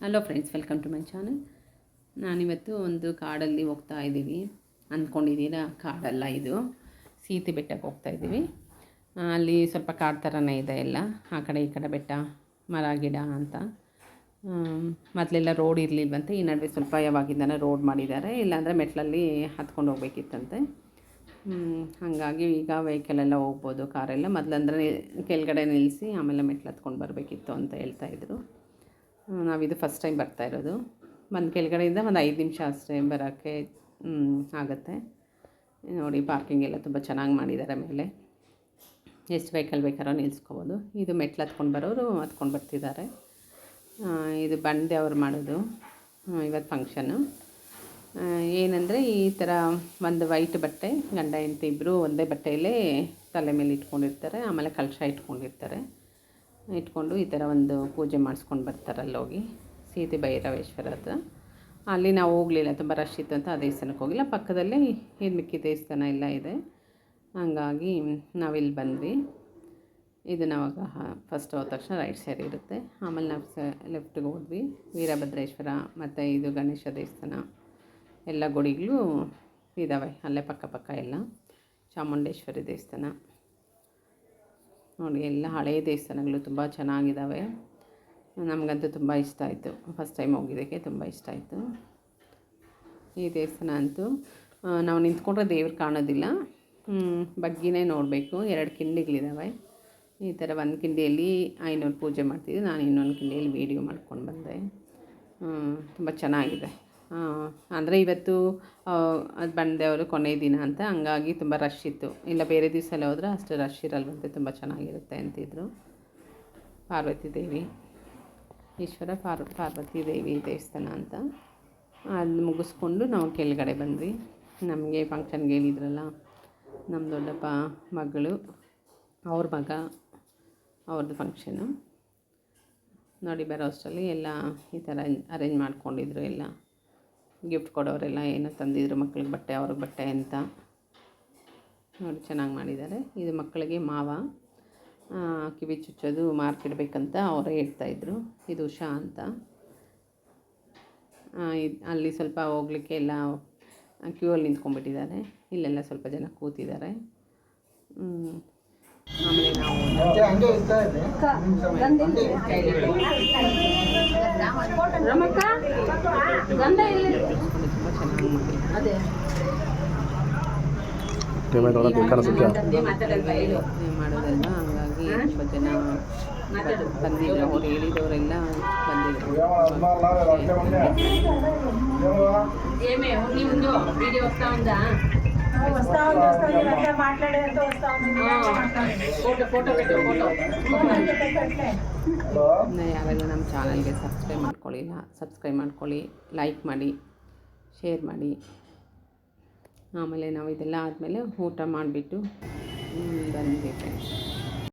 Hello friends welcome to my channel ನಾನಿವತ್ತು ಒಂದು ಕಾಡಲ್ಲಿ ಹೋಗ್ತಾ ಇದ್ದೀವಿ. ಅಂದ್ಕೊಂಡಿದ್ದೀರಾ? ಕಾಡಲ್ಲ ಇದು. ಸೀತೆ ಬೆಟ್ಟಕ್ಕೆ ಹೋಗ್ತಾ ಇದ್ದೀವಿ. ಅಲ್ಲಿ ಸ್ವಲ್ಪ ಕಾಡು ಥರನೇ ಇದೆ ಎಲ್ಲ. ಆ ಕಡೆ ಈ ಕಡೆ ಬೆಟ್ಟ, ಮರ, ಗಿಡ ಅಂತ. ಮೊದಲೆಲ್ಲ ರೋಡ್ ಇರಲಿಲ್ವಂತೆ. ಈ ನಡುವೆ ಸ್ವಲ್ಪ ಯಾವಾಗಿಂದನೇ ರೋಡ್ ಮಾಡಿದ್ದಾರೆ. ಇಲ್ಲಾಂದರೆ ಮೆಟ್ಲಲ್ಲಿ ಹತ್ಕೊಂಡು ಹೋಗ್ಬೇಕಿತ್ತಂತೆ. ಹಾಗಾಗಿ ಈಗ ವೆಹಿಕಲ್ ಎಲ್ಲ ಹೋಗ್ಬೋದು ಕಾರೆಲ್ಲ ಮೊದಲಂದ್ರೆ ಕೆಳಗಡೆ ನಿಲ್ಲಿಸಿ ಆಮೇಲೆ ಮೆಟ್ಲು ಹತ್ಕೊಂಡು ಬರಬೇಕಿತ್ತು ಅಂತ ಹೇಳ್ತಾಯಿದ್ರು ನಾವಿದು ಫಸ್ಟ್ ಟೈಮ್ ಬರ್ತಾ ಇರೋದು. ಒಂದು ಕೆಳಗಡೆಯಿಂದ ಒಂದು ಐದು ನಿಮಿಷ ಅಷ್ಟೇ ಬರೋಕ್ಕೆ ಆಗುತ್ತೆ. ನೋಡಿ ಪಾರ್ಕಿಂಗ್ ಎಲ್ಲ ತುಂಬ ಚೆನ್ನಾಗಿ ಮಾಡಿದ್ದಾರೆ ಮೇಲೆ. ಎಷ್ಟು ವೆಹಿಕಲ್ ಬೇಕಾರೋ ನಿಲ್ಲಿಸ್ಕೋಬೋದು ಇದು ಮೆಟ್ಲು ಹತ್ಕೊಂಡು ಬರೋರು ಹತ್ಕೊಂಡು ಬರ್ತಿದ್ದಾರೆ. ಇದು ಬಂಡೆ ಅವ್ರು ಮಾಡೋದು. ಇವತ್ತು ಫಂಕ್ಷನ್ನು ಏನಂದರೆ ಈ ಥರ ಒಂದು ವೈಟ್ ಬಟ್ಟೆ, ಗಂಡ ಹೆಂಡತಿ ಇಬ್ಬರು ಒಂದೇ ಬಟ್ಟೆಯಲ್ಲೇ ತಲೆ ಮೇಲೆ ಇಟ್ಕೊಂಡಿರ್ತಾರೆ, ಆಮೇಲೆ ಕಲಶ ಇಟ್ಕೊಂಡಿರ್ತಾರೆ. ಇಟ್ಕೊಂಡು ಈ ಥರ ಒಂದು ಪೂಜೆ ಮಾಡಿಸ್ಕೊಂಡು ಬರ್ತಾರೆ ಅಲ್ಲಿ ಹೋಗಿ ಸೀತೆ ಭೈರವೇಶ್ವರ ಹತ್ರ ಅಲ್ಲಿ ನಾವು ಹೋಗಲಿಲ್ಲ, ತುಂಬ ರಶ್ ಇತ್ತು ಅಂತ ಆ ದೇವಸ್ಥಾನಕ್ಕೆ ಹೋಗಿಲ್ಲ. ಪಕ್ಕದಲ್ಲೇ ಇದು ಮಿಕ್ಕಿ ದೇವಸ್ಥಾನ ಎಲ್ಲ ಇದೆ. ಹಂಗಾಗಿ ನಾವಿಲ್ಲಿ ಬಂದ್ವಿ. ಇದು ನಾವಾಗ ಫಸ್ಟ್ ಹೋದ ತಕ್ಷಣ ರೈಟ್ ಸೈಡ್ ಇರುತ್ತೆ. ಆಮೇಲೆ ನಾವು ಸ ಲೆಫ್ಟಿಗೆ ಹೋದ್ವಿ. ವೀರಭದ್ರೇಶ್ವರ ಮತ್ತು ಇದು ಗಣೇಶ ದೇವಸ್ಥಾನ ಎಲ್ಲ ಗುಡಿಗಳು ಇದ್ದಾವೆ ಅಲ್ಲೇ ಪಕ್ಕ ಪಕ್ಕ ಎಲ್ಲ ಚಾಮುಂಡೇಶ್ವರಿ ದೇವಸ್ಥಾನ. ನೋಡಿ, ಎಲ್ಲ ಹಳೆಯ ದೇವಸ್ಥಾನಗಳು ತುಂಬ ಚೆನ್ನಾಗಿದ್ದಾವೆ ನಮಗಂತೂ ತುಂಬ ಇಷ್ಟ ಆಯಿತು. ಫಸ್ಟ್ ಟೈಮ್ ಹೋಗಿದ್ದಕ್ಕೆ ತುಂಬ ಇಷ್ಟ ಆಯಿತು. ಈ ದೇವಸ್ಥಾನ ಅಂತೂ ನಾವು ನಿಂತ್ಕೊಂಡ್ರೆ ದೇವ್ರು ಕಾಣೋದಿಲ್ಲ. ಬಗ್ಗಿನೇ ನೋಡಬೇಕು. ಎರಡು ಕಿಂಡಿಗಳಿದ್ದಾವೆ ಈ ಥರ ಒಂದು ಕಿಂಡಿಯಲ್ಲಿ ಐನೂರು ಪೂಜೆ ಮಾಡ್ತಿದ್ದೆ ನಾನು ಇನ್ನೊಂದು ಕಿಂಡಿಯಲ್ಲಿ ವೀಡಿಯೋ ಮಾಡ್ಕೊಂಡು ಬಂದೆ. ತುಂಬ ಚೆನ್ನಾಗಿದೆ. ಅಂದರೆ ಇವತ್ತು ಅದು ಬಂದೆವರು ಕೊನೆಯ ದಿನ ಅಂತ, ಹಂಗಾಗಿ ತುಂಬ ರಶ್ ಇತ್ತು. ಇಲ್ಲ, ಬೇರೆ ದಿವಸ ಎಲ್ಲ ಹೋದ್ರೆ ಅಷ್ಟು ರಶ್ ಇರಲ್ವಂತೆ, ತುಂಬ ಚೆನ್ನಾಗಿರುತ್ತೆ ಅಂತಿದ್ರು. ಪಾರ್ವತಿ ದೇವಿ. ಈಶ್ವರ ಪಾರ್, ಪಾರ್ವತಿ ದೇವಿ ದೇವಸ್ಥಾನ ಅಂತ. ಅಲ್ಲಿ ಮುಗಿಸ್ಕೊಂಡು ನಾವು ಕೆಳಗಡೆ ಬಂದ್ವಿ. ನಮಗೆ ಫಂಕ್ಷನ್ಗೆ ಹೇಳಿದ್ರಲ್ಲ ನಮ್ಮ ದೊಡ್ಡಪ್ಪ ಮಗಳು, ಅವ್ರ ಮಗ ಅವ್ರದ್ದು ಫಂಕ್ಷನು ನೋಡಿ, ಬರೋ ಅಷ್ಟರಲ್ಲಿ ಎಲ್ಲ ಈ ಥರ ಅರೇಂಜ್ ಮಾಡ್ಕೊಂಡಿದ್ರು ಎಲ್ಲ. ಗಿಫ್ಟ್ ಕೊಡೋರೆಲ್ಲ ಏನೋ ತಂದಿದ್ರು ಮಕ್ಕಳಿಗೆ ಬಟ್ಟೆ, ಅವ್ರಿಗೆ ಬಟ್ಟೆ ಅಂತ. ನೋಡಿ, ಚೆನ್ನಾಗಿ ಮಾಡಿದ್ದಾರೆ. ಇದು ಮಕ್ಕಳಿಗೆ ಮಾವ. ಕಿವಿ ಚುಚ್ಚೋದು, ಮಾರ್ಕ್ ಇಡಬೇಕಂತ ಅವರೇ ಹೇಳ್ತಾಯಿದ್ರು ಇದು ಉಷಾ ಅಂತ. ಇದು, ಅಲ್ಲಿ ಸ್ವಲ್ಪ ಹೋಗ್ಲಿಕ್ಕೆ ಎಲ್ಲ ಕ್ಯೂ ಅಲ್ಲಿ ನಿಂತ್ಕೊಂಡ್ಬಿಟ್ಟಿದ್ದಾರೆ. ಇಲ್ಲೆಲ್ಲ ಸ್ವಲ್ಪ ಜನ ಕೂತಿದ್ದಾರೆ. ರಮಕ್ಕ ಗಂಧ ಚೆನ್ನಾಗಿ ಮಾಡಿ ಪೇಮೆಂಟ್ ಒಳಗೆ ಬೇಕಾದ್ರೆ ಸಿಕ್ಕ ಮಾಡೋದಲ್ವ? ಹಂಗಾಗಿ ತುಂಬ ಜನ ಬಂದಿದ್ರು ಅವ್ರು ಹೇಳಿದವರೆಲ್ಲ ಬಂದಿದ್ರು. ಯಾರೆಲ್ಲ ನಮ್ಮ ಚಾನಲ್ಗೆ ಸಬ್ಸ್ಕ್ರೈಬ್ ಮಾಡ್ಕೊಳ್ಳಿಲ್ಲ ಸಬ್ಸ್ಕ್ರೈಬ್ ಮಾಡ್ಕೊಳ್ಳಿ ಲೈಕ್ ಮಾಡಿ ಶೇರ್ ಮಾಡಿ. ಆಮೇಲೆ ನಾವು ಇದೆಲ್ಲ ಆದಮೇಲೆ ಊಟ ಮಾಡಿಬಿಟ್ಟು ಬಂದಿದ್ದೆ ಫ್ರೆಂಡ್ಸ್